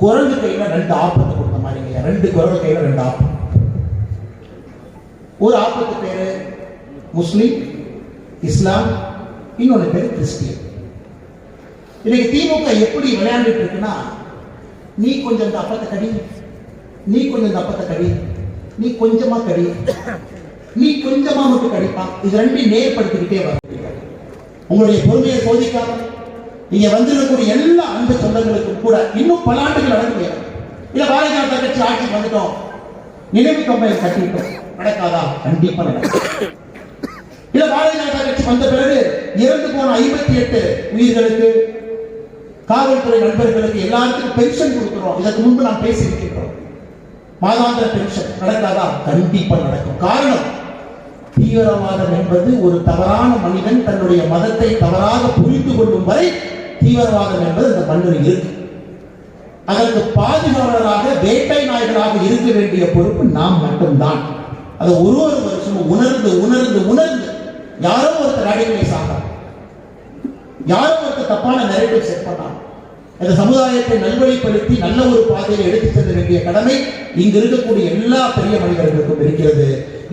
குரங்கு கையில ரெண்டு ஆப்பத்தை கொடுத்த மாதிரிங்க ரெண்டு குரங்கு கையில ரெண்டு ஆப்பம். ஒரு ஆப்பத்து பேரு முஸ்லீம் இஸ்லாம் இன்னொரு பேர் கிறிஸ்டியன். இன்னைக்கு திமுக எப்படி விளையாண்டுட்டு இருக்குன்னா நீ கொஞ்சம் இந்த அப்பத்தை கடி நீ கொஞ்சம் இந்த அப்பத்தை கடி நீ கொஞ்சமா கடி நீ கொஞ்சமா மட்டும் கடிப்பான் இது ரெண்டையும் நேர்படுத்திக்கிட்டே வர உங்களுடைய பொறுமையை சோதிக்காம நீங்க வந்திருக்கக்கூடிய எல்லா அன்பு சொந்தங்களுக்கும் கூட இன்னும் பல ஆண்டுகள் நடக்க இல்ல பாரதிய ஜனதா கட்சி ஆட்சிக்கு வந்துட்டோம். நினைவு கம்பெனி கட்டிட்டோம் நடக்காதா? கண்டிப்பா நடக்கும் இல்ல பாரதிய ஜனதா கட்சி வந்த பிறகு இறந்து போன ஐம்பத்தி எட்டு உயிர்களுக்கு காவல்துறை நண்பர்களுக்கு எல்லாருக்கும் பென்ஷன் கொடுக்கிறோம். இதற்கு முன்பு நாம் பேசியிருக்கின்றோம். மாதாந்திர பென்ஷன் நடக்காதா? கண்டிப்பா நடக்கும். காரணம் தீவிரவாதம் என்பது ஒரு தவறான மனிதன் தன்னுடைய மதத்தை தவறாக புரிந்து கொள்ளும் வரை தீவிரவாதம் என்பது இந்த மண்ணில் இருக்கு. அதற்கு பாதுகாவலராக வேட்டை நாய்களாக இருக்க வேண்டிய பொறுப்பு நாம் மட்டும்தான். அதை ஒரு ஒரு வருஷமும் உணர்ந்து உணர்ந்து உணர்ந்து யாரோ ஒருத்தர் ராடிகலைஸ் ஆகிறார் யாரோ ஒருத்தர் தப்பான நெரேட்டிவ் செட் பண்ணாங்க இந்த சமுதாயத்தை நல்வழிப்படுத்தி நல்ல ஒரு பாதையை எடுத்து செல்ல வேண்டிய கடமை இங்கு இருக்கக்கூடிய எல்லா பெரிய மனிதர்களுக்கும் இருக்கிறது.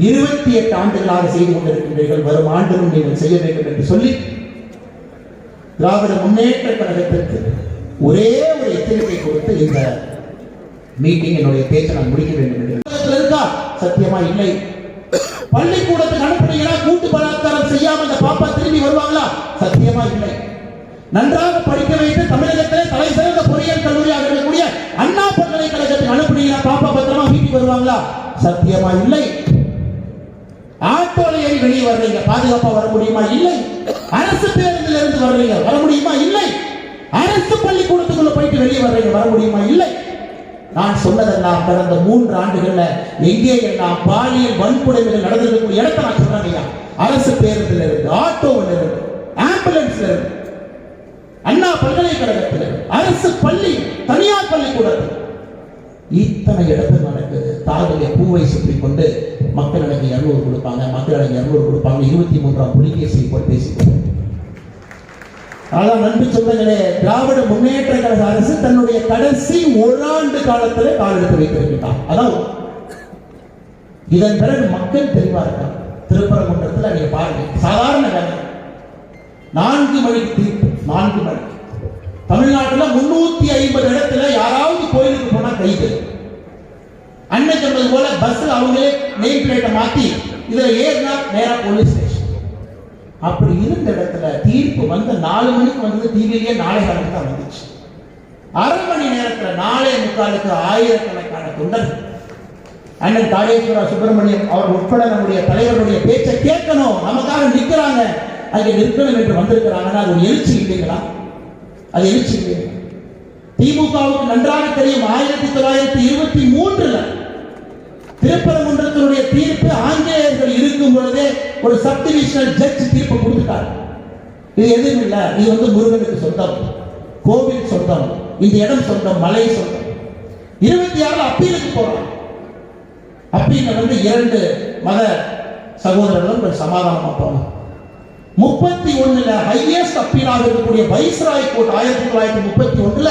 இருபத்தி எட்டு ஆண்டுகளாக செய்து கொண்டிருக்கின்றீர்கள். வரும் ஆண்டிலும் நீங்கள் செய்ய வேண்டும் என்று சொல்லி திராவிட முன்னேற்ற கழகத்திற்கு ஒரே ஒரு எச்சரிக்கை கொடுத்து இந்த மீட்டிங் என்னுடைய பேச்சை நான் முடிக்க வேண்டும் இருக்கா? சத்தியமா இல்லை. பள்ளிக்கூடத்துக்கு அனுப்புனீங்களா? கூட்டு பலாத்காரம் செய்யாம இந்த பாப்பா திரும்பி வருவாங்களா? சத்தியமா இல்லை. நன்றாக படிக்க வைத்து தமிழகத்திலே தலை சிறந்த பொறியியல் கல்லூரியாக இருக்கக்கூடிய அண்ணா பல்கலைக்கழகத்துக்கு அனுப்புனீங்களா? பாப்பா பத்திரமா வீட்டுக்கு வருவாங்களா? சத்தியமா இல்லை. பேருந்தில் வெளியே வர்றீங்க. பாதுகாப்பா வர முடியுமா? இல்லை. அரசு பேருந்தில் இருந்து வர்றீங்க. வர முடியுமா? இல்லை. அரசு பள்ளிக்கூடத்துக்குள்ள போயிட்டு வெளியே வர்றீங்க. வர முடியுமா? இல்லை. நான் சொன்னதெல்லாம் கடந்த மூன்று ஆண்டுகள்ல எங்கே எல்லாம் பாலியல் வன்கொடுமைகள் நடந்திருக்கும் இடத்த நான் சொன்னேன் அரசு பேருந்துல இருந்து ஆட்டோவில் இருந்து ஆம்புலன்ஸ்ல இருந்து அண்ணா பல்கலைக்கழகத்தில் அரசு பள்ளி தனியார் பள்ளிக்கூடத்தில். இத்தனை இடத்துல நடக்குது. தாதிய பூவை சுற்றி கொண்டு மக்கள் எனக்கு இரநூறு கொடுப்பாங்க மக்கள் எனக்கு இரநூறு கொடுப்பாங்க. இருபத்தி மூன்றாம் புலிகேசி போல் அதான் நன்றி சொந்தங்களே திராவிட முன்னேற்ற கழக அரசு தன்னுடைய கடைசி ஓராண்டு காலத்திலே கால் எடுத்து வைத்திருக்கிறார் அதான் இதன் பிறகு மக்கள் தெளிவா இருக்காங்க. திருப்பரங்குன்றத்தில் நீங்க பாருங்க. சாதாரண வேலை. நான்கு மணிக்கு தீர்ப்பு. நான்கு மணிக்கு. தமிழ்நாட்டுல முன்னூத்தி ஐம்பது இடத்துல யாராவது கோயிலுக்கு போனா கைது. அண்ணன் சொன்னது போல பஸ்ல அவங்களே நெய் பிளேட்டை மாத்தி இதுல ஏறினா நேரா போலீஸ் ஸ்டேஷன் அப்படி இருந்த இடத்துல தீர்ப்பு வந்து நாலு மணிக்கு வந்தது டிவிலேயே நாளை காலத்துக்கு தான் வந்துச்சு. அரை மணி நேரத்துல நாளே முக்காலுக்கு ஆயிரக்கணக்கான தொண்டர்கள் அண்ணன் தாடேஸ்வரா சுப்பிரமணியம் அவர் உட்பட நம்முடைய தலைவருடைய பேச்சை கேட்கணும். நமக்காக நிற்கிறாங்க. அங்கே நிற்கணும் என்று வந்திருக்கிறாங்கன்னா அது ஒரு எழுச்சி இல்லைங்களா? அது எழுச்சி இல்லை திமுகவுக்கு நன்றாக தெரியும் ஆயிரத்தி தொள்ளாயிரத்தி இருபத்தி மூன்றுல திருப்பரங்குன்றத்தினுடைய தீர்ப்பு ஆங்கிலேயர்கள் இருக்கும் பொழுதே ஒரு சப்டிவிஷனல் ஜட்ஜ் தீர்ப்பு கொடுத்துட்டார். இது எதுவும் இல்லை. இது வந்து முருகனுக்கு சொந்தம். கோவில் சொந்தம். இந்த இடம் சொந்தம். மலை சொந்தம். இருபத்தி ஆறு அப்பீலுக்கு போறோம் அப்பீல வந்து இரண்டு மத சகோதரர்களும் சமாதானமா போனோம் முப்பத்தி ஒண்ணுல ஹையஸ்ட் அப்பீலாக இருக்கக்கூடிய வைஸ்ராய் கோர்ட் ஆயிரத்தி தொள்ளாயிரத்தி முப்பத்தி ஒண்ணுல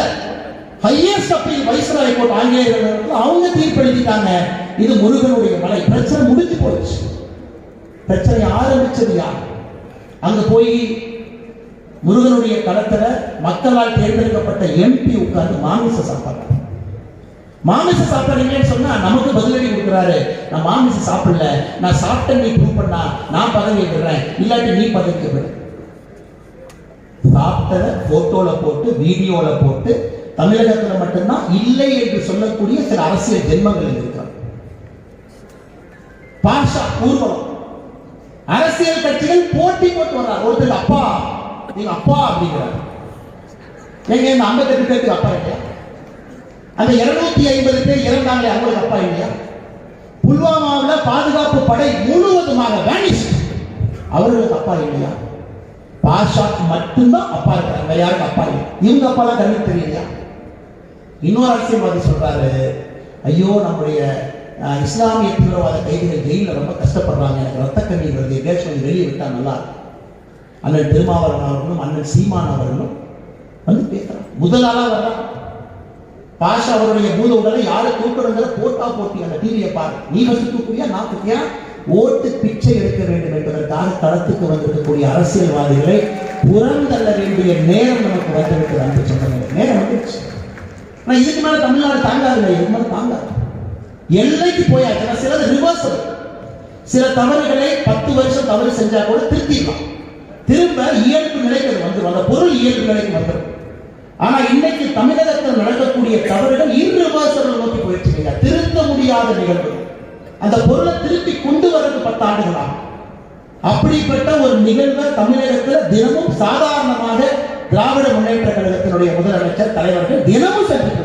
ஹையஸ்ட் அப்பீல் வைஸ்ராய் கோர்ட் ஆங்கிலேயர்கள் அவங்க தீர்ப்பளித்தாங்க இது முருகனுடைய மலை. பிரச்சனை முடிஞ்சு போயிடுச்சு பிரச்சனை ஆரம்பிச்சது யார்? அங்க போய் முருகனுடைய களத்துல மக்களால் தேர்ந்தெடுக்கப்பட்ட எம்பி உட்கார்ந்து மாமிச சாப்பாடு. மாமிச சாப்பிட்றீங்கன்னு சொன்னா நமக்கு பதிலடி கொடுக்குறாரு. நான் மாமிச சாப்பிடல. நான் சாப்பிட்ட நீ ப்ரூவ் பண்ணா நான் பதவி விடுறேன் இல்லாட்டி நீ பதவிக்கு விடு சாப்பிட்டத போட்டோல போட்டு வீடியோல போட்டு தமிழகத்தில் மட்டும்தான் இல்லை என்று சொல்லக்கூடிய சில அரசியல் ஜென்மங்கள் இருக்கிறார் பாஷா ஊர்வலம் அரசியல் கட்சிகள் போட்டி போட்டு வர்றார் ஒருத்தர் அப்பா நீங்க அப்பா அப்படிங்கிறார். எங்க இந்த ஐம்பத்தெட்டு பேருக்கு அப்பா இல்லையா? அந்த இருநூத்தி ஐம்பது பேர் இறந்தாங்களே அவங்களுக்கு அப்பா இல்லையா? புல்வாமாவில் பாதுகாப்பு படை முழுவதுமாக வேனிஷ் அவர்களுக்கு அப்பா இல்லையா? பாஷாக்கு மட்டும்தான் அப்பா இருக்கிறாங்க யாருக்கு அப்பா இல்லை. இவங்க அப்பா தான் கண்ணுக்கு தெரியலையா? இன்னொரு அரசியல்வாதி சொல்றாரு ஐயோ நம்முடைய இஸ்லாமிய தீவிரவாத கைதிகள் ஜெயிலில் ரொம்ப கஷ்டப்படுறாங்க. எனக்கு ரத்த கண்ணீர் வருது. எங்கேயாச்சும் கொஞ்சம் வெளியே விட்டா நல்லா இருக்கும். அண்ணன் திருமாவளவன் அவர்களும் அண்ணன் சீமான் அவர்களும் வந்து பேசுறாங்க. முதல் ஆளா பாஷா அவருடைய பூத உடலை யாரு தூக்குறங்கிற போட்டா போட்டி அந்த டிவியை பாரு. நீ ஃபர்ஸ்ட் தூக்குவியா நான் தூக்கியா ஓட்டு பிச்சை எடுக்க வேண்டும் என்பதற்காக தளத்துக்கு வந்திருக்கக்கூடிய அரசியல்வாதிகளை புறந்தள்ள வேண்டிய நேரம் நமக்கு வந்துவிட்டது அன்பு சொந்தங்களே. நேரம் வந்துருச்சு. ஆனால் இதுக்கு மேலே தமிழ்நாடு தாங்காது இதுக்கு மேலே தாங்காது. எல்லைக்கு போயாச்சுன்னா சிலது ரிவர்சல் சில தவறுகளை பத்து வருஷம் தவறு செஞ்சா கூட திருத்திடலாம். திரும்ப இயல்பு நிலைக்கு அது வந்துடும் அந்த பொருள் இயல்பு நிலைக்கு வந்துடும் ஆனா இன்னைக்கு தமிழகத்தில் நடக்கக்கூடிய தவறுகள் இர்ரிவர்சல் நோக்கி போயிடுச்சு இல்லையா? திருத்த முடியாத நிகழ்வு. அந்த பொருளை திருப்பி கொண்டு வரது பத்தாண்டுகள் ஆகும் அப்படிப்பட்ட ஒரு நிகழ்வை தமிழகத்தில் தினமும் சாதாரணமாக திராவிட முன்னேற்ற கழகத்தினுடைய முதலமைச்சர் தலைவர்கள் தினமும் செஞ்சுட்டு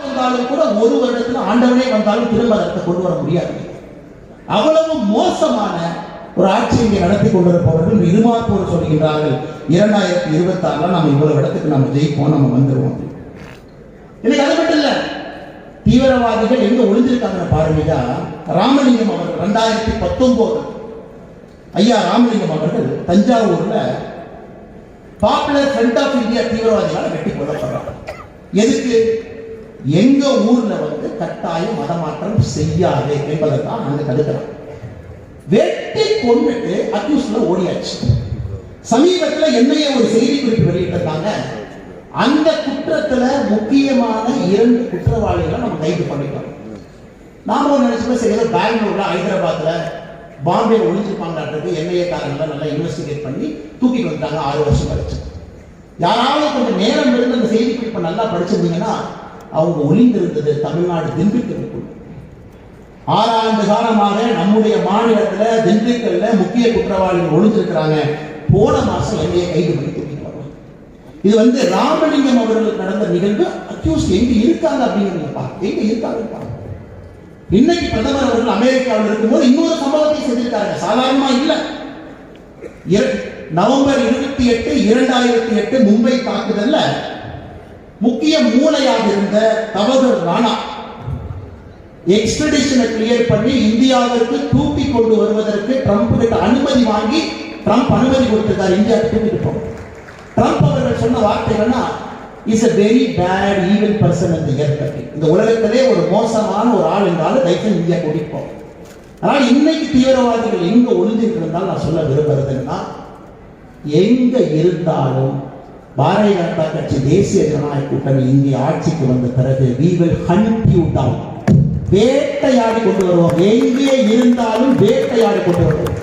வந்தாலும் கூட ஒரு வருடத்தில் ஆண்டவனே வந்தாலும் திரும்ப அதற்கு கொண்டு வர முடியாது. அவ்வளவு மோசமான ஒரு ஆட்சி இங்கே நடத்தி கொண்டிருப்பவர்கள் இருமாப்போர் சொல்கிறார்கள் இரண்டாயிரத்தி இருபத்தி ஆறுல நம்ம இவ்வளவு இடத்துக்கு நம்ம ஜெயிப்போம் நம்ம வந்துடுவோம் இன்னைக்கு அது மட்டும் இல்லை. தீவிரவாதிகள் எங்க ஒளிஞ்சிருக்காங்க பாருங்க ராமலிங்கம் அவர்கள் ரெண்டாயிரத்தி பத்தொன்பது ஐயா ராமலிங்கம் அவர்கள் தஞ்சாவூர்ல பாப்புலர் ஃப்ரண்ட் ஆஃப் இந்தியா தீவிரவாதிகளால் வெட்டி கொல்லப்படுறாங்க. எதுக்கு? எங்க ஊர்ல வந்து கட்டாயம் மதமாற்றம் செய்யாது என்பதைத்தான் நாங்க தடுக்கிறோம் வெட்டி கொண்டுட்டு அக்யூஸ்ல ஓடியாச்சு. சமீபத்தில் என்னைய ஒரு செய்தி குறிப்பு வெளியிட்டிருந்தாங்க அந்த குற்றத்துல முக்கியமான இரண்டு குற்றவாளிகளை நம்ம கைது பண்ணிட்டோம். நாம ஒரு நினைச்சோம் சரி ஏதோ பெங்களூர்ல ஹைதராபாத்ல பாம்பே ஒழிச்சிருப்பாங்கன்றது என்ஐஏ காரங்களை நல்லா இன்வெஸ்டிகேட் பண்ணி தூக்கிட்டு வந்தாங்க ஆறு வருஷம் கழிச்சு. யாராவது கொஞ்சம் நேரம் இருந்து அந்த செய்தி குறிப்பை நல்லா படிச்சிருந்தீங்கன்னா அவங்க ஒளிந்திருந்தது தமிழ்நாடு திண்டுக்கலுக்குள் ஆறாண்டு காலமாக நம்முடைய மாநிலத்துல திண்டுக்கல்ல முக்கிய குற்றவாளிகள் ஒழிஞ்சிருக்கிறாங்க போன மாசம் என்ஐஏ கைது பண்ணி தூக்கிட்டு இது வந்து ராமலிங்கம் அவர்களுக்கு நடந்த நிகழ்வு அக்யூஸ் எங்க இருக்காங்க அப்படிங்கிறத பாருங்க எங்க இருக்காங்க பாருங்க. இன்னைக்கு பிரதமர் அவர்கள் அமெரிக்காவில் இருக்கும்போது இன்னொரு சம்பவத்தை செஞ்சிருக்காங்க சாதாரணமா இல்ல. நவம்பர் இருபத்தி எட்டு இரண்டாயிரத்தி எட்டு மும்பை தாக்குதல்ல முக்கிய மூளையாக இருந்த தவகர் ராணா எக்ஸ்ட்ரடிஷனை கிளியர் பண்ணி இந்தியாவிற்கு தூக்கி கொண்டு வருவதற்கு ட்ரம்ப் கிட்ட அனுமதி வாங்கி ட்ரம்ப் அனுமதி கொடுத்திருக்காரு. இந்தியாவுக்கு தூக்கிட்டு ட்ரம்ப் அவர்கள் சொன்ன வார்த்தைகள்னா is a very bad even person இந்த இயற்கை இந்த உலகத்திலே ஒரு மோசமான ஒரு ஆள் என்றாலும் தயவுசெய்து இந்தியா குடிப்போம் ஆனால் இன்னைக்கு தீவிரவாதிகள் எங்க ஒளிஞ்சிட்டு இருந்தால் நான் சொல்ல விரும்புறதுன்னா எங்க இருந்தாலும் பாரதிய ஜனதா கட்சி தேசிய ஜனநாயக கூட்டணி இங்கே ஆட்சிக்கு வந்த பிறகு வி வில் hunt you வேட்டையாடி கொண்டு வருவோம். எங்கே இருந்தாலும் வேட்டையாடி கொண்டு வருவோம்.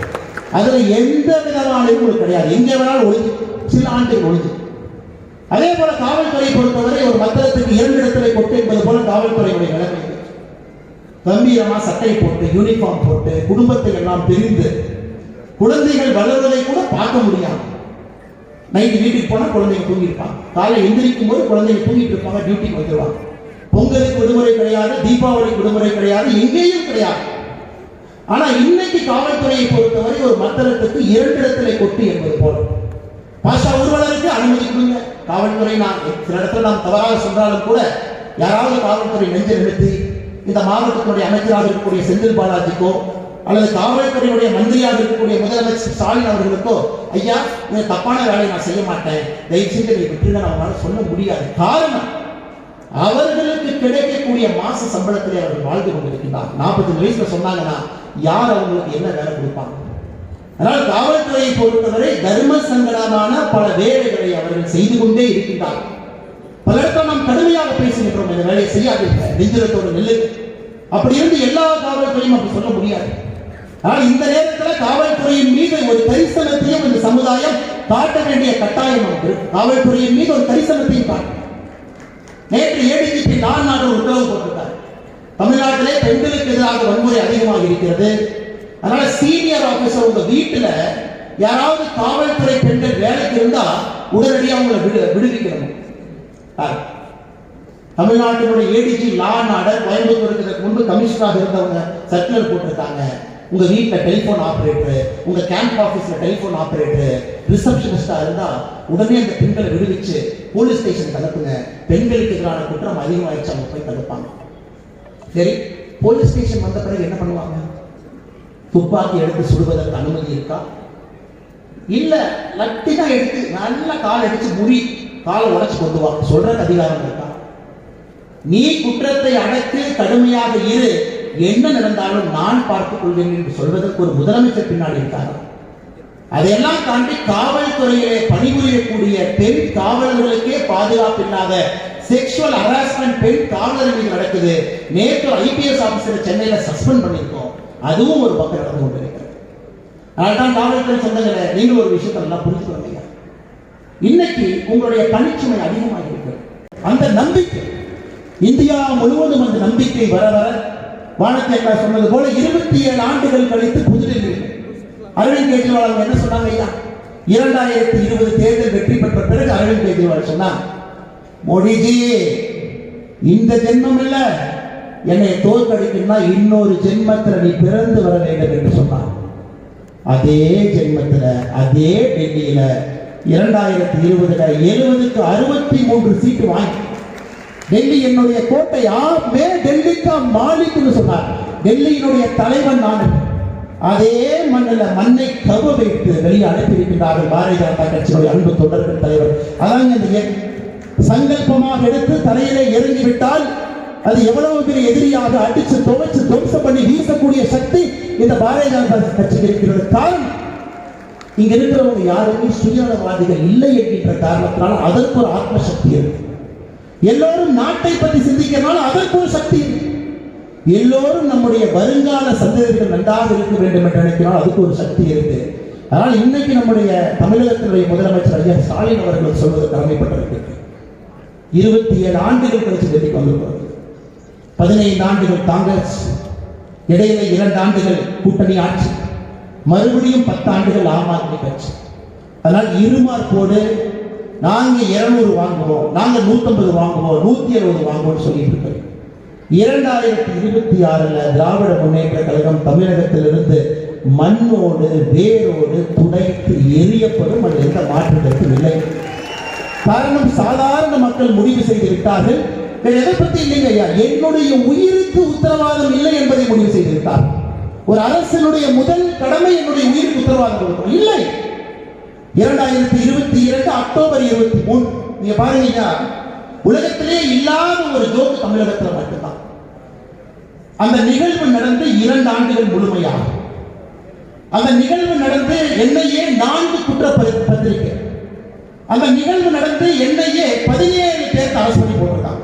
அதுல எந்த விதமான உங்களுக்கு கிடையாது. எங்கே வேணாலும் ஒளிஞ்சு சில ஆண்டுகள் ஒளிஞ்சு. அதே போல காவல்துறை பொறுத்தவரை ஒரு மத்திரத்துக்கு இரண்டு இடத்துல கொட்டு என்பது போல காவல்துறையுடைய நிலைமை. கம்பீரமா சட்டை போட்டு யூனிஃபார்ம் போட்டு குடும்பத்தை எல்லாம் பிரிந்து குழந்தைகள் வளர்வதை கூட பார்க்க முடியாது. நைட்டு வீட்டுக்கு போனா குழந்தைங்க தூங்கிருப்பாங்க காலை எந்திரிக்கும் போது குழந்தைங்க தூங்கிட்டு இருப்பாங்க டியூட்டிக்கு வந்துடுவாங்க பொங்கலுக்கு விடுமுறை கிடையாது தீபாவளிக்கு விடுமுறை கிடையாது எங்கேயும் கிடையாது. ஆனா இன்னைக்கு காவல்துறையை பொறுத்தவரை ஒரு மத்தளத்துக்கு இரண்டு இடத்துல கொட்டு என்பது போல. பாஷா ஒருவளருக்கு அனுமதி கொடுங்க. காவல்துறை நான் சில இடத்துல நாம் தவறாக சொன்னாலும் கூட யாராவது காவல்துறை நெஞ்ச நிறுத்தி இந்த மாவட்டத்தினுடைய அமைச்சராக இருக்கக்கூடிய செந்தில் பாலாஜிக்கோ அல்லது காவல்துறையுடைய மந்திரியாக இருக்கக்கூடிய முதலமைச்சர் ஸ்டாலின் அவர்களுக்கோ ஐயா இந்த தப்பான வேலையை நான் செய்ய மாட்டேன். தயவு செய்து நீ விட்டுருங்க நம்மளால சொல்ல முடியாது. காரணம் அவர்களுக்கு கிடைக்கக்கூடிய மாச சம்பளத்திலே அவர்கள் வாழ்ந்து கொண்டிருக்கின்றார் நாற்பத்தஞ்சு வயசுல சொன்னாங்கன்னா யார் அவங்களுக்கு என்ன வேலை கொடுப்பாங்க? அதனால் காவல்துறையை பொறுத்தவரை தர்ம சங்கடமான பல வேலைகளை அவர்கள் செய்து கொண்டே இருக்கின்றார்கள். பல நாம் கடுமையாக பேசுகின்றோம் இந்த வேலையை செய்யாதீர்கள் நெஞ்சிரத்தோடு நெல்லு. அப்படி இருந்து எல்லா காவல்துறையும் அப்படி சொல்ல முடியாது. ஆனால் இந்த நேரத்தில் காவல்துறையின் மீது ஒரு தரிசனத்தையும் இந்த சமுதாயம் காட்ட வேண்டிய கட்டாயம் நமக்கு காவல்துறையின் மீது ஒரு தரிசனத்தையும் காட்டும் நேற்று ஏடிஜிபி நான் நாடு உத்தரவு போட்டிருக்கார் தமிழ்நாட்டிலே பெண்களுக்கு எதிராக வன்முறை அதிகமாக இருக்கிறது. அதனால சீனியர் ஆபீசர் உங்க வீட்டுல யாராவது காவல்துறை பெண்கள் வேலைக்கு இருந்தா உடனடியாக அவங்களை விடு விடுவிக்கணும். தமிழ்நாட்டினுடைய ஏடிஜி லா நாடர் கோயம்புத்தூருக்கு முன்பு கமிஷனராக இருந்தவங்க சர்க்குலர் போட்டிருக்காங்க. உங்க வீட்டில் டெலிபோன் ஆப்ரேட்டர் உங்க கேம்ப் ஆஃபீஸ்ல டெலிபோன் ஆப்ரேட்டர் ரிசப்ஷனிஸ்டா இருந்தா உடனே அந்த பெண்களை விடுவிச்சு போலீஸ் ஸ்டேஷன் தடுப்புங்க பெண்களுக்கு எதிரான குற்றம் அதிகமாகிடுச்சு அவங்க போய் தடுப்பாங்க. சரி போலீஸ் ஸ்டேஷன் வந்த பிறகு என்ன பண்ணுவாங்க? துப்பாக்கி எடுத்து சுடுவதற்கு அனுமதி இருக்கா? இல்ல லட்டி தான் எடுத்து நல்ல கால் அடிச்சு முடி காலை உடைச்சு கொண்டு வா. சொல்றதுக்கு அதிகாரம் இருக்கா? நீ குற்றத்தை அடைத்து கடுமையாக இரு. என்ன நடந்தாலும் நான் பார்த்துக் கொள்வேன் என்று சொல்வதற்கு ஒரு முதலமைச்சர் பின்னாடி இருக்காங்க அதையெல்லாம் தாண்டி காவல்துறையிலே பணிபுரியக்கூடிய பெண் காவலர்களுக்கே பாதுகாப்பு இல்லாத செக்ஷுவல் ஹராஸ்மெண்ட் பெண் காவலர்கள் நடக்குது. நேற்று ஐபிஎஸ் ஆபீசர் சென்னையில சஸ்பெண்ட் பண்ணியிருக்கோம். அதுவும் ஒரு பக்கம் நடந்து கொண்டிருக்கிறது அதனால்தான் காவல்துறை சொந்தங்களை நீங்கள் ஒரு விஷயத்தை நல்லா வந்தீங்க இன்னைக்கு உங்களுடைய தனிச்சுமை அதிகமாக இருக்கிறது. அந்த நம்பிக்கை இந்தியா முழுவதும் அந்த நம்பிக்கை வர வர வானத்தை சொன்னது போல இருபத்தி ஏழு ஆண்டுகள் கழித்து புதுடெல்லி அரவிந்த் கெஜ்ரிவால் அவங்க என்ன சொன்னாங்க ஐயா? இரண்டாயிரத்தி இருபது தேர்தல் வெற்றி பெற்ற பிறகு அரவிந்த் கெஜ்ரிவால் சொன்னார் மோடிஜி இந்த ஜென்மம் இல்லை என்னை தோற்கடிக்கணும்னா இன்னொரு ஜென்மத்தில் நீ பிறந்து வர வேண்டும் என்று சொன்னார். அதே ஜென்மத்தில் அதே டெல்லியில இரண்டாயிரத்தி இருபதுல எழுபதுக்கு அறுபத்தி மூன்று சீட்டு வாங்கி டெல்லி என்னுடைய கோட்டை மே டெல்லிக்கா மாலிக்னு சொன்னார். டெல்லியினுடைய தலைவன் நான். அதே மண்ணில் மண்ணை கவ வைத்து வெளியே அனுப்பியிருக்கின்றார்கள் பாரதிய ஜனதா கட்சியினுடைய அன்பு தொண்டர்கள் தலைவர். அதாங்க இந்த சங்கல்பமாக எடுத்து தலையிலே இறங்கிவிட்டால் அது எவ்வளவு பெரிய எதிரியாக அடிச்சு துவைச்சு துவம்சம் பண்ணி வீசக்கூடிய சக்தி இந்த பாரதிய ஜனதா கட்சிக்கு இருக்கிறது. காரணம் இங்க இருக்கிறவங்க யாருமே சுயநலவாதிகள் இல்லை என்கின்ற காரணத்தினால அதற்கு ஒரு ஆத்ம சக்தி இருக்கு. எல்லோரும் நாட்டை பற்றி சிந்திக்கிறனால அதற்கு ஒரு சக்தி இருக்கு. எல்லோரும் நம்முடைய வருங்கால சந்ததிகள் நன்றாக இருக்க வேண்டும் என்று நினைக்கிறோம் அதுக்கு ஒரு சக்தி இருக்கு. அதனால் இன்னைக்கு நம்முடைய தமிழகத்தினுடைய முதலமைச்சர் ஐயா ஸ்டாலின் அவர்கள் சொல்வது கடமைப்பட்டிருக்கு இருபத்தி ஏழு ஆண்டுகள் கழிச்சு டெல்லிக்கு வந்திருக்கிறது பதினைந்து ஆண்டுகள் காங்கிரஸ் இடையில இரண்டு ஆண்டுகள் கூட்டணி ஆட்சி மறுபடியும் பத்து ஆண்டுகள் ஆம் ஆத்மி கட்சி. அதனால் இருமார்போடு நாங்க இருநூறு வாங்குவோம் நாங்க நூத்தம்பது வாங்குவோம் நூத்தி அறுபது வாங்குவோம் சொல்லிட்டு இருக்கோம் இரண்டாயிரத்தி இருபத்தி ஆறுல திராவிட முன்னேற்ற கழகம் தமிழகத்திலிருந்து மண்ணோடு வேரோடு துடைத்து எரியப்படும் அது எந்த மாற்றத்திற்கும் இல்லை. காரணம் சாதாரண மக்கள் முடிவு செய்து விட்டார்கள். எதை பத்தி இல்லைங்க ஐயா? என்னுடைய உயிருக்கு உத்தரவாதம் இல்லை என்பதை முடிவு செய்து ஒரு அரசனுடைய முதல் கடமை என்னுடைய உயிருக்கு உத்தரவாதம் கொடுக்கணும். இல்லை. இரண்டாயிரத்தி இருபத்தி இரண்டு அக்டோபர் இருபத்தி மூணு. நீங்க பாருங்கன்னா உலகத்திலே இல்லாத ஒரு ஜோக்கு தமிழகத்தில் மட்டும்தான். அந்த நிகழ்வு நடந்து இரண்டு ஆண்டுகள் முழுமையாக. அந்த நிகழ்வு நடந்து என்னையே நான்கு குற்றப்பதி- பத்திரிகை அந்த நிகழ்வு நடந்து என்னையே பதினேழு பேர் அரசு போட்டிருக்காங்க.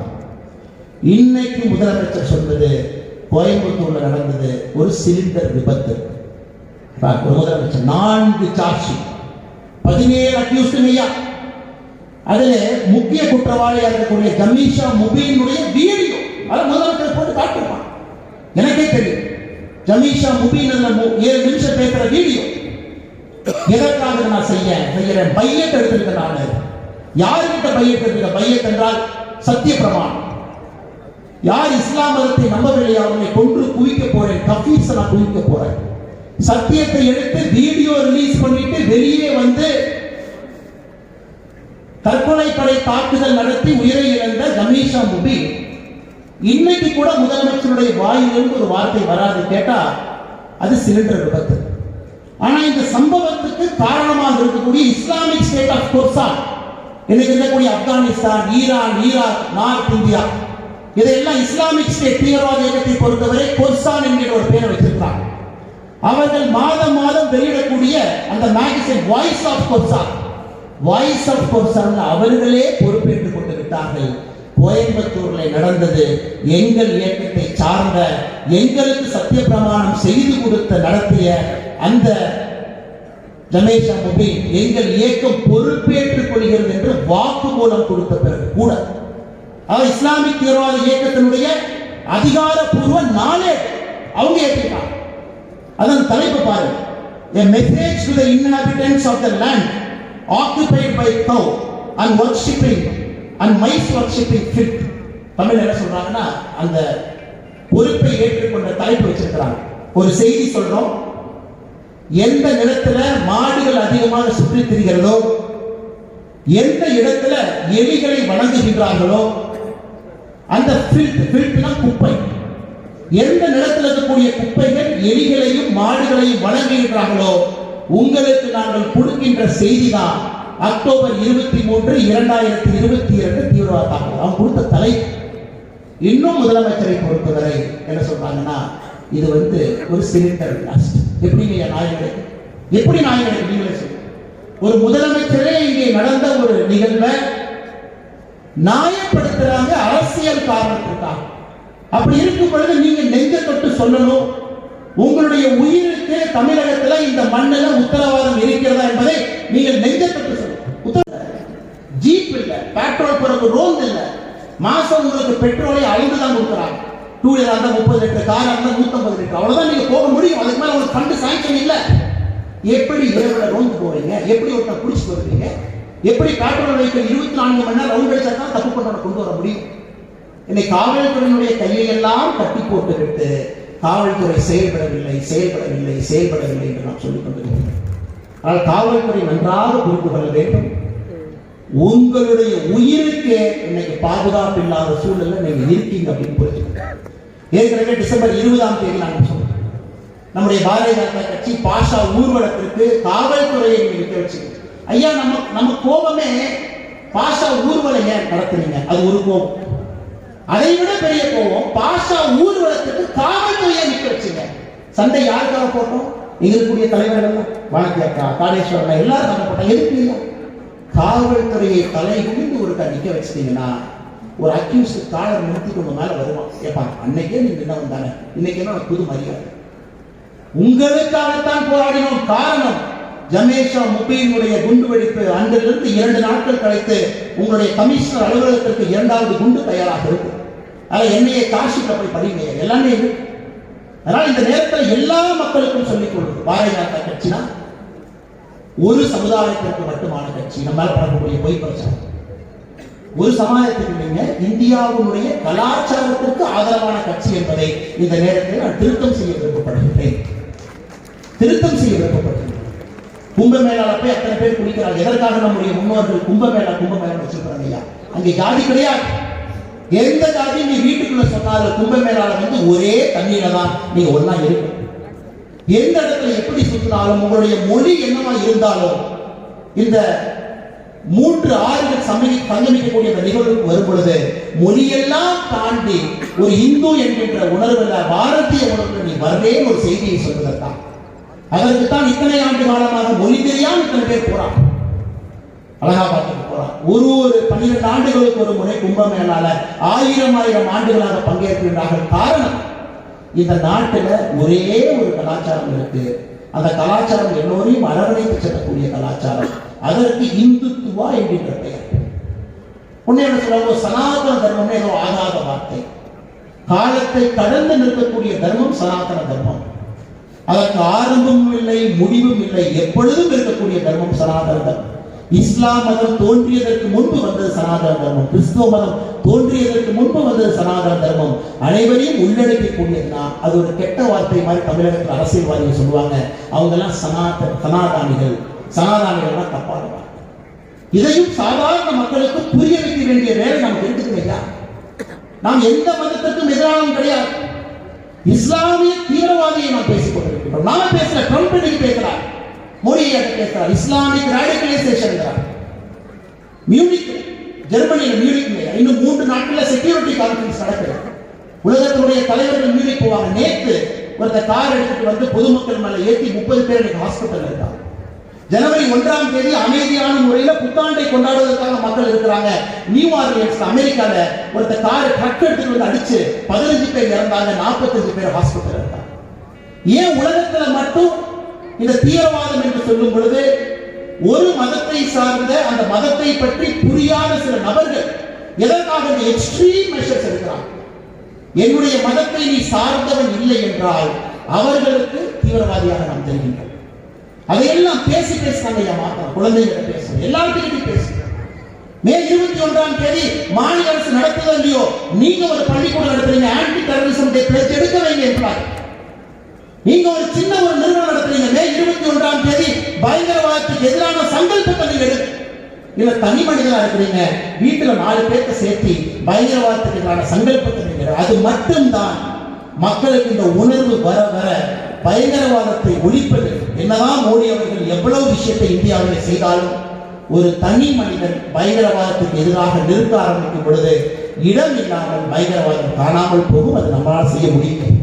இன்னைக்கு முதலமைச்சர் சொன்னது கோயம்புத்தூர்ல நடந்தது ஒரு சிலிண்டர் விபத்து. ஒரு முதலமைச்சர் நான்கு சாட்சி பதினேழு அக்யூஸ்டுங்க ஐயா. அதுல முக்கிய குற்றவாளியாக இருக்கக்கூடிய ஜமீஷா முபீனுடைய வீடியோ. அதை முதலமைச்சர் போட்டு காட்டிருப்பான் எனக்கே தெரியும். ஜமீஷா முபீன் மு- ஏழு நிமிஷம் பேசுற வீடியோ. எதற்காக நான் செய்ய செய்கிறேன் பையத்தை எடுத்திருக்கேன் நான். யாருக்கிட்ட பையத்தை எடுத்திருக்க? பையட் என்றால் சத்திய பிரமாணம் யார் இஸ்லாம் மதத்தை நம்பவில்லை அவனை கொன்று குவிக்க போறேன். கஃபீஸை நான் குவிக்க போறேன். சத்தியத்தை எடுத்து வீடியோ ரிலீஸ் பண்ணிட்டு வெளியே வந்து தற்கொலை படை தாக்குதல் நடத்தி உயிரை இழந்த ஜமீஷா முபி இன்னைக்கு கூட முதலமைச்சருடைய வாயிலிருந்து ஒரு வார்த்தை வராது கேட்டா அது சிலிண்டர் விபத்து. ஆனா இந்த சம்பவத்துக்கு காரணமாக இருக்கக்கூடிய இஸ்லாமிக் ஸ்டேட் ஆஃப் கோர்சான் இன்னைக்கு இருக்கக்கூடிய Afghanistan Iran Iraq north India இதையெல்லாம் இஸ்லாமிக் ஸ்டேட் தீவிரவாத இயக்கத்தை பொறுத்தவரை கொர்சான் என்கிற ஒரு பெயரை வச்சிருக்காங்க. அவர்கள் மாதம் மாதம் வெளியிடக்கூடிய அந்த magazine voice of Khorasan voice of Khorasan அவர்களே பொறுப்பேற்றுக் கொண்டு விட்டார்கள் கோயம்புத்தூர்ல நடந்தது. எங்கள் இயக்கத்தை சார்ந்த எங்களுக்கு சத்திய பிரமாணம் செய்து கொடுத்த நடத்திய அந்த ரமேஷா முபி எங்கள் இயக்கம் பொறுப்பேற்றுக் கொள்கிறது என்று வாக்குமூலம் கொடுத்த பிறகு கூட அவர் இஸ்லாமிக் தீவிரவாத இயக்கத்தினுடைய அதிகாரப்பூர்வ நாளே அவங்க ஏற்றிருக்காங்க அதன் தலைப்பு பாருங்க. A message to the inhabitants of the land occupied by cow and worshipping and mice worshipping fit Tamil என்ன சொல்றாங்கன்னா அந்த பொறுப்பை ஏற்றுக்கொண்ட தலைப்பு வச்சிருக்கிறாங்க. ஒரு செய்தி சொல்றோம். எந்த நிலத்துல மாடுகள் அதிகமாக சுற்றி திரிகிறதோ எந்த இடத்துல எலிகளை வணங்குகின்றார்களோ அந்த குப்பை. எந்த நிலத்தில் இருக்கக்கூடிய குப்பைகள் எலிகளையும் மாடுகளையும் வழங்குகின்றார்களோ உங்களுக்கு நாங்கள் கொடுக்கின்ற செய்தி தான் அக்டோபர் இருபத்தி மூன்று இரண்டாயிரத்தி இருபத்தி இரண்டு தீவிரவாத தாக்குதல் அவன் கொடுத்த தலை இன்னும் முதலமைச்சரை பொறுத்தவரை என்ன சொல்றாங்கன்னா இது வந்து ஒரு சிலிண்டர் பிளாஸ்ட் எப்படி நீங்க நியாயம் எப்படி நியாயம் நீங்களே சொல்லுங்க. ஒரு முதலமைச்சரே இங்கே நடந்த ஒரு நிகழ்வை நியாயப்படுத்துறாங்க அரசியல் காரணத்துக்காக அப்படி இருக்கும் பொழுது நீங்க நெஞ்ச தொட்டு சொல்லணும். உங்களுடைய உயிருக்கு தமிழகத்துல இந்த மண்ணில உத்தரவாதம் இருக்கிறதா என்பதை நீங்கள் நெஞ்ச தொட்டு சொல்லணும். ஜீப் இல்ல பெட்ரோல் போறதுக்கு ரோல் இல்ல. மாசம் உங்களுக்கு பெட்ரோலை ஐந்து தான் கொடுக்குறாங்க. டூ வீலர் இருந்தால் முப்பது லிட்டர் கார் இருந்தால் நூத்தம்பது லிட்டர். அவ்வளவுதான் நீங்க போக முடியும். அதுக்கு மேல உங்களுக்கு ஃபண்ட் சாங்ஷன் இல்ல. எப்படி இரவுல ரோந்து போறீங்க? எப்படி ஒருத்தர் குடிச்சு போறீங்க எப்படி பேட்ரோல் வெஹிக்கிள் இருபத்தி நான்கு மணி நேரம் ரவுண்ட் அடிச்சா தான் தப்பு பண்றவனை கொண்டு வர முடியும். என்னை காவல்துறையினுடைய கையை எல்லாம் கட்டி போட்டுவிட்டு காவல்துறை செயல்படவில்லை செயல்படவில்லை செயல்படவில்லை என்று நாம் சொல்லிக் கொண்டிருக்கிறோம். ஆனால் காவல்துறை நன்றாக புரிந்து கொள்ள வேண்டும். உங்களுடைய உயிருக்கு இன்னைக்கு பாதுகாப்பு இல்லாத சூழல்ல நீங்க இருக்கீங்க அப்படின்னு புரிஞ்சுக்கோங்க ஏற்கனவே டிசம்பர் இருபதாம் தேதி நாங்கள் சொன்னோம் நம்முடைய பாரதிய ஜனதா கட்சி பாஷா ஊர்வலத்திற்கு காவல்துறையை நீங்க வச்சுக்கோங்க. ஐயா நம்ம நம்ம கோபமே பாஷா ஊர்வலை ஏன் நடத்துறீங்க. அது ஒரு கோபம். அதை விட பெரிய கோபம் பாஷா ஊர்வலத்துக்கு காவல்துறையை நிக்க வச்சுங்க. சண்டை யாருக்காக போட்டோம்? இங்க இருக்கக்கூடிய தலைவர்கள் வானதி அக்கா. காடேஸ்வரன் எல்லாரும் சண்டை போட்டாங்க எதுக்கு இல்லை? காவல்துறையை தலை குவிந்து ஒரு நிக்க வச்சிட்டீங்கன்னா ஒரு அக்யூஸ் காலர் நிறுத்தி கொண்டு மேல வருவான். ஏப்பா அன்னைக்கே நீங்க என்ன வந்தாங்க? இன்னைக்கு என்ன? புது மரியாதை. உங்களுக்காகத்தான் போராடினோம். காரணம் ஜமேஷா முபீனுடைய குண்டு வெடிப்பு அன்றிலிருந்து இரண்டு நாட்கள் கழித்து உங்களுடைய கமிஷனர் அலுவலகத்திற்கு இரண்டாவது குண்டு தயாராக இருக்கு அதை என்னையே காஷிக்கு போய் படிங்க. எல்லாமே இருக்கு அதனால் இந்த நேரத்தில் எல்லா மக்களுக்கும் சொல்லிக் கொடுக்குது பாரதிய ஜனதா கட்சினா ஒரு சமுதாயத்திற்கு மட்டுமான கட்சி. நம்ம மேல பொய் பிரச்சாரம் ஒரு சமுதாயத்துக்கு இல்லைங்க இந்தியாவினுடைய கலாச்சாரத்திற்கு ஆதரவான கட்சி என்பதை இந்த நேரத்தில் நான் திருத்தம் செய்ய விருப்பப்படுகிறேன் திருத்தம் செய்ய விருப்பப்படுகிறேன் கும்பமேளால போய் அத்தனை பேர் குடிக்கிறாங்க எதற்காக நம்முடைய முன்னோர்கள் கும்பமேளா கும்பமேளா வச்சிருக்கிறாங்க ஐயா அங்கே ஜாதி கிடையாது. எந்த ஜாதி நீ வீட்டுக்குள்ள சொன்னாலும் கும்பமேளால வந்து ஒரே தண்ணியில தான் நீங்க ஒன்னா இருக்கும் எந்த இடத்துல எப்படி சுத்தினாலும் உங்களுடைய மொழி என்னவா இருந்தாலும் இந்த மூன்று ஆறுகள் சமய சங்கமிக்கக்கூடிய அந்த நிகழ்வுக்கு வரும் பொழுது மொழியெல்லாம் தாண்டி ஒரு இந்து என்கின்ற உணர்வுல பாரதிய உணர்வுல நீ வரவே ஒரு செய்தியை சொல்வதற்காக. அதற்கு தான் இத்தனை ஆண்டு காலமாக மொழி தெரியாமல் இத்தனை பேர் போறான் அலகாபாத்துக்கு போறான். ஒரு ஒரு பன்னிரண்டு ஆண்டுகளுக்கு ஒரு முறை கும்பமேளால ஆயிரம் ஆயிரம் ஆண்டுகளாக பங்கேற்கின்றார்கள். காரணம் இந்த நாட்டுல ஒரே ஒரு கலாச்சாரம் இருக்கு. அந்த கலாச்சாரம் எல்லோரையும் அரவணைத்து செல்லக்கூடிய கலாச்சாரம். அதற்கு இந்துத்துவா என்கின்ற பெயர். உன்னை சொல்லுவாங்க சனாதன தர்மம் ஏதோ ஆகாத வார்த்தை. காலத்தை கடந்து நிற்கக்கூடிய தர்மம் சனாதன தர்மம். அதற்கு ஆரம்பமும் இல்லை முடிவும் இல்லை. எப்பொழுதும் இருக்கக்கூடிய தர்மம் சனாதன தர்மம். இஸ்லாம் மதம் தோன்றியதற்கு முன்பு வந்தது சனாதன தர்மம். கிறிஸ்துவ மதம் தோன்றியதற்கு முன்பு வந்தது சனாதன தர்மம். அனைவரையும் உள்ளடக்கக்கூடியதுனா அது ஒரு கெட்ட வார்த்தை மாதிரி தமிழகத்தில் அரசியல்வாதிகள் சொல்லுவாங்க. அவங்க எல்லாம் சனாத சனாதானிகள். சனாதானிகள்லாம் தப்பான வார்த்தை. இதையும் சாதாரண மக்களுக்கு புரிய வைக்க வேண்டிய வேலை நமக்கு இருக்குது ஐயா. நாம் எந்த மதத்திற்கும் எதிரானும் கிடையாது. இஸ்லாமிய தீவிரவாதியை நாம் பேசிக்கொள்ள நாம பேசல ட்ரம்ப் இன்னைக்கு பேசுறார் மோடி ஐயா பேசுறார் இஸ்லாமிக் ரேடிகலைசேஷன் மியூனிக் ஜெர்மனியில் மியூனிக் இன்னும் மூன்று நாட்கள்ல செக்யூரிட்டி கான்ஃபரன்ஸ் நடக்கிறது உலகத்தினுடைய தலைவர்கள் மியூனிக் போவாங்க. நேற்று ஒருத்த கார் எடுத்துட்டு வந்து பொதுமக்கள் மேல ஏற்றி முப்பது பேர் இன்னைக்கு ஹாஸ்பிட்டல் இருக்காங்க. ஜனவரி ஒன்றாம் தேதி அமைதியான முறையில புத்தாண்டை கொண்டாடுவதற்காக மக்கள் இருக்கிறாங்க. நியூ ஆர்லியன்ஸ் அமெரிக்கால ஒருத்த கார் ட்ரக் எடுத்துட்டு வந்து அடிச்சு பதினஞ்சு பேர் இறந்தாங்க. நாற்பத்தஞ்சு பேர் ஹாஸ்பிட்டல் இருக்காங்க. ஏன் உலகத்துல மட்டும் இந்த தீவிரவாதம் என்று சொல்லும் பொழுது ஒரு மதத்தை சார்ந்த அந்த மதத்தை பற்றி புரியாத சில நபர்கள் எதற்காக இந்த எக்ஸ்ட்ரீம் மெஷர்ஸ் எடுக்கிறாங்க? என்னுடைய மதத்தை நீ சார்ந்தவன் இல்லை என்றால் அவர்களுக்கு தீவிரவாதியாக நாம் தெரிகின்றோம். அதையெல்லாம் பேசி பேசி ஐயா மாத்தம் குழந்தைகளை பேசணும் எல்லாத்தையும் பேசுங்க மே இருபத்தி ஒன்றாம் தேதி மாநில அரசு நடத்துதோ இல்லையோ நீங்க ஒரு பள்ளிக்கூடம் நடத்துறீங்க ஆன்டி டெரரிசம் டே பேச்சு எடுக்க வைங்க என்றார். நீங்க ஒரு சின்ன ஒரு நிறுவனம் நடத்துறீங்க மே இருபத்தி ஒன்றாம் தேதி பயங்கரவாதத்துக்கு எதிரான சங்கல்பத்தை நீங்க இல்ல தனி மனிதனா இருக்கிறீங்க. வீட்டுல நாலு பேர்த்த சேர்த்து பயங்கரவாதத்துக்கு எதிரான சங்கல்பத்தை நீங்க அது மட்டும்தான். மக்களுக்கு இந்த உணர்வு வர வர பயங்கரவாதத்தை ஒழிப்பது. என்னதான் மோடி அவர்கள் எவ்வளவு விஷயத்தை இந்தியாவில் செய்தாலும் ஒரு தனி மனிதன் பயங்கரவாதத்துக்கு எதிராக நிறுத்த ஆரம்பிக்கும் பொழுது இடம் இல்லாமல் பயங்கரவாதம் காணாமல் போகும். அது நம்மளால் செய்ய முடியும்.